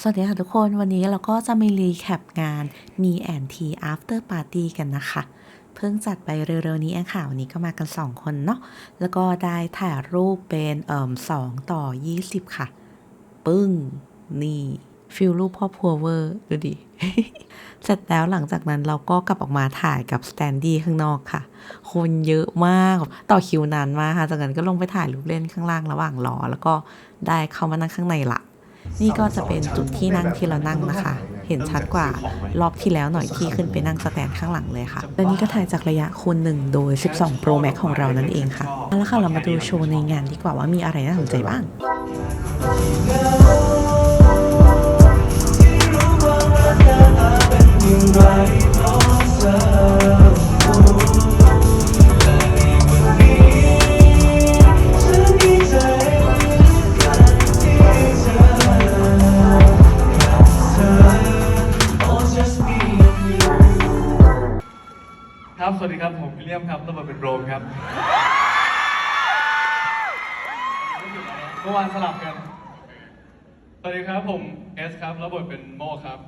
สวัสดีค่ะทุกคนวันนี้เราก็จะมารีแคปงานมีแอนที after party กันนะคะ เพิ่งจัดไปเร็วๆนี้เองค่ะวันนี้ก็มากัน 2 คนเนาะแล้วก็ได้ถ่ายรูปเป็นเอ่มสองต่อ 20 ค่ะ ปึ้ง นี่ฟิลรูปพ่อพัวเวอร์ ดูดิ เสร็จแล้วหลังจากนั้นเราก็กลับออกมาถ่ายกับสแตนดี้ข้างนอกค่ะ คนเยอะมากต่อคิวนานมากค่ะ จากนั้นก็ลงไปถ่ายรูปเล่นข้างล่างระหว่างรอ แล้วก็ได้เข้ามานั่งข้างในละ นี่ก็จะเป็นจุดที่นั่งที่เรานั่งนะคะ เห็นชัดกว่ารอบที่แล้วหน่อยที่ขึ้นไปนั่งสแตนข้างหลังเลยค่ะและนี่ก็ถ่ายจากระยะคูณหนึ่งโดย 12 Pro Max ของเรานั่นเองค่ะแล้วค่ะเรามาดูโชว์ในงานดีกว่าว่ามีอะไรน่าสนใจบ้าง เมื่อวานสลับกัน สวัสดีครับผมเอสครับรับบทเป็นโมครับ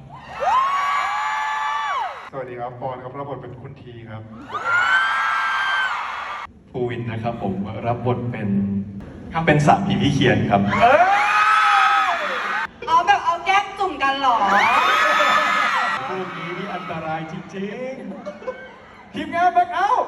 สวัสดีครับปอนครับรับบทเป็นคุณทีครับ ภูวินนะครับผมรับบทเป็นเป็นสามีพี่เขียนครับ อ๋อแบบเอาแก้มจุ่มกันเหรอ พวกนี้นี่อันตรายจริงๆ ทีมงานแบ็คเอาท์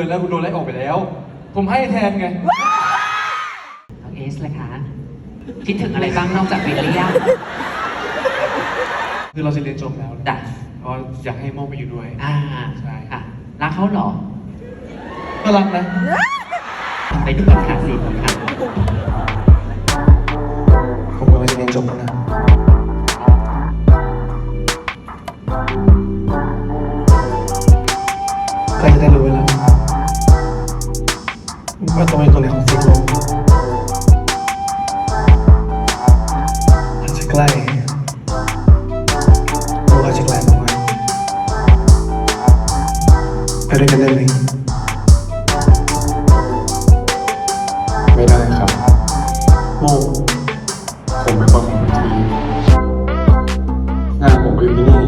อนแล้วคุณโดนไล่ออกไปแล้ว ผมให้แทนไง น้องเอสเลยคะคิดถึงอะไรบ้างนอกจากวิลเลียมคือเราจะเรียนจบแล้วจ้ะก็อยากให้โมไปอยู่ด้วย อ่าใช่ค่ะรักเขาเหรอ ก็รักนะ ไปดูกันค่ะสิค่ะผมกำลังจะเรียนจบแล้วนะ ใครจะได้รู้ แล้วว่าตรงเป็นตัวไหนของซิกโลกอาจจะใกล้หรืออาจะไกลมากไปด้วยกันได้ไหมไม่ได้ครับโมผมเป็นคนของทีงานผมก็อยู่ที่นี่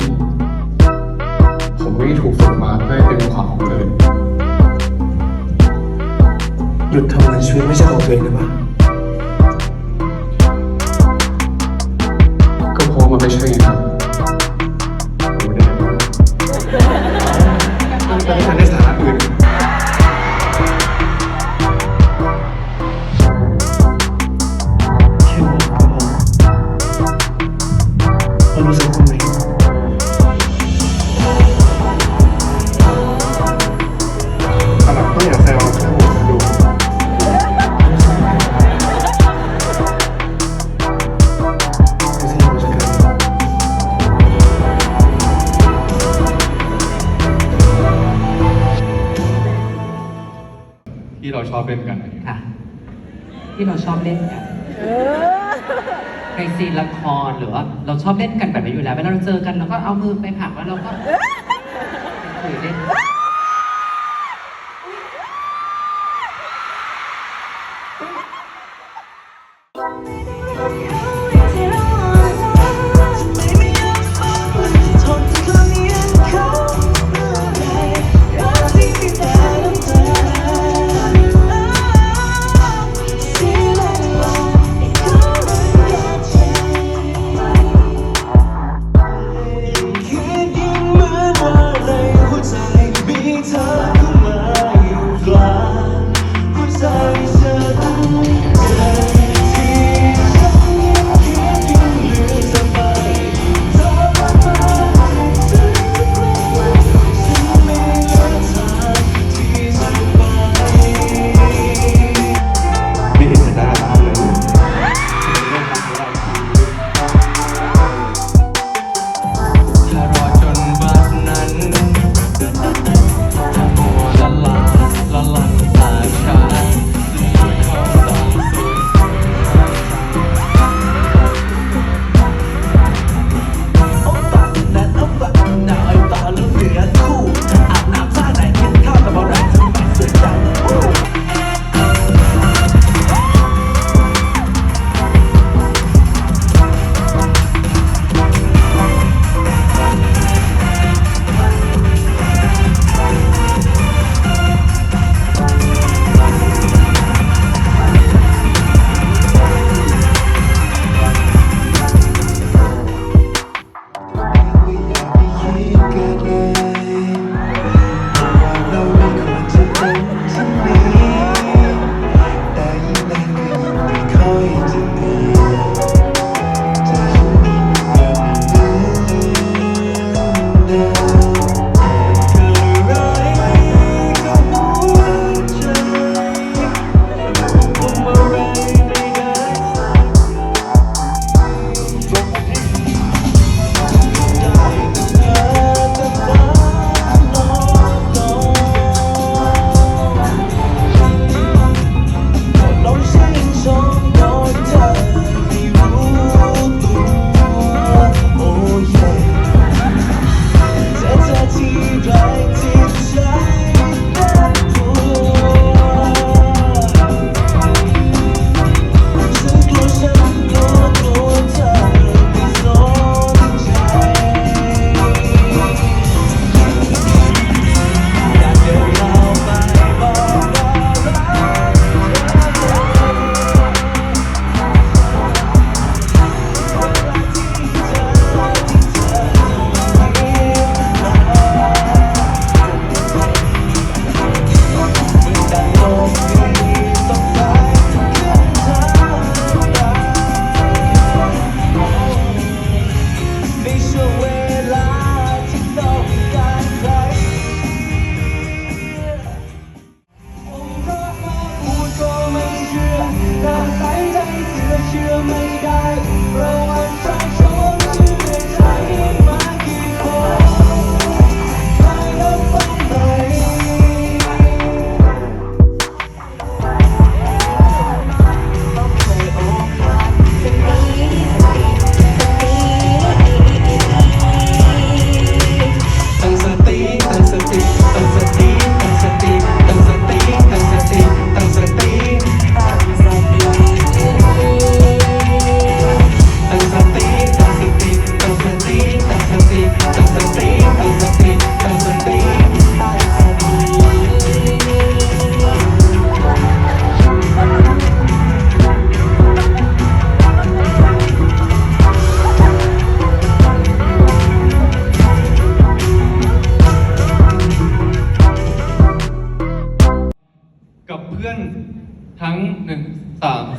ผมไม่ได้ถูกฝึกมาเพื่อให้เป็นความของคนอื่น หยุดทำในชีวิต ที่เราชอบเล่นกันค่ะ ที่เราชอบเล่นกันในซีนละครหรือว่าเราชอบเล่นกันแบบนี้อยู่แล้วเวลาเราเจอกันเราก็เอามือไปผลักแล้วเราก็คุยเล่น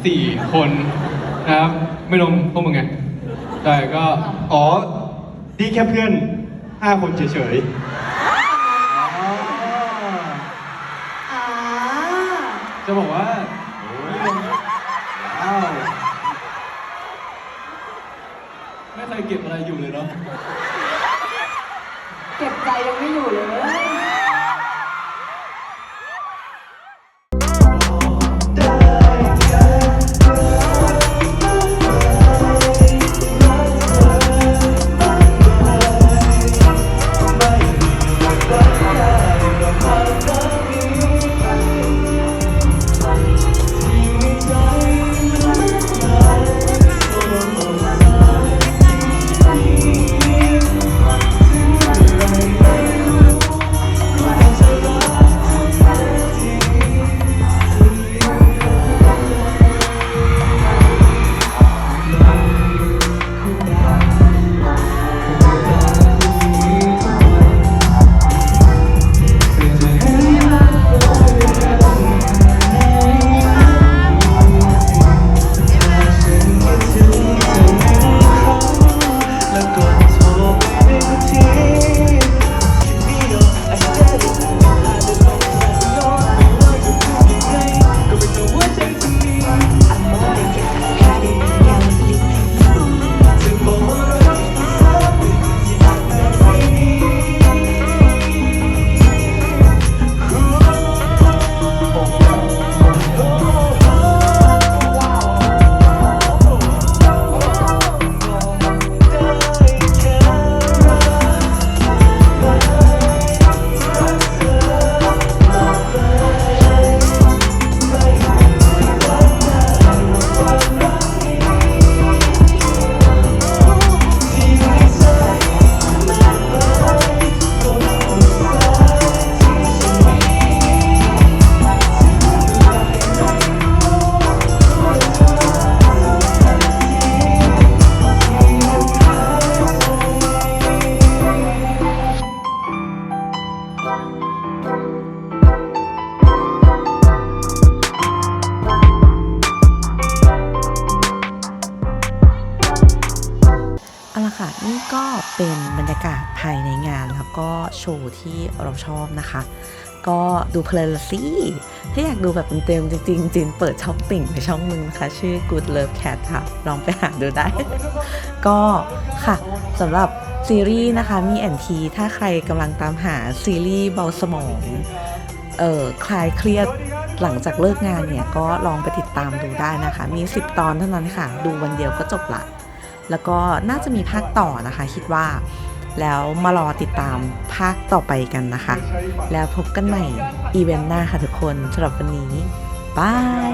สามสี่คนนะครับ ไม่รวมพวกมึงไงแต่ก็อ๋อดีแค่เพื่อนห้าคนเฉยอ่าจะบอกว่าๆว้าวไม่เคยเก็บอะไรอยู่เลยเนาะ เก็บใจยังไม่อยู่เลย ก็เป็นบรรยากาศภายในงานแล้วก็โชว์ที่เราชอบนะคะ ก็ดูเพลินสิ ถ้าอยากดูแบบเต็มจริงๆจินเปิดช่องติ่งไปช่องนึงนะคะ ชื่อ Good Love Cat ค่ะ ลองไปหาดูได้ ก็ค่ะสำหรับซีรีส์นะคะมีแอนทีถ้าใครกำลังตามหาซีรีส์เบาสมองเอ่อคลายเครียดหลังจากเลิกงานเนี่ย ก็ลองไปติดตามดูได้นะคะ มี 10 ตอนเท่านั้นค่ะ ดูวันเดียวก็จบละ แล้วก็น่าจะมีภาคต่อนะคะคิดว่า แล้วมารอติดตามภาคต่อไปกันนะคะ แล้วพบกันใหม่อีเวนต์หน้าค่ะทุกคนสำหรับวันนี้บาย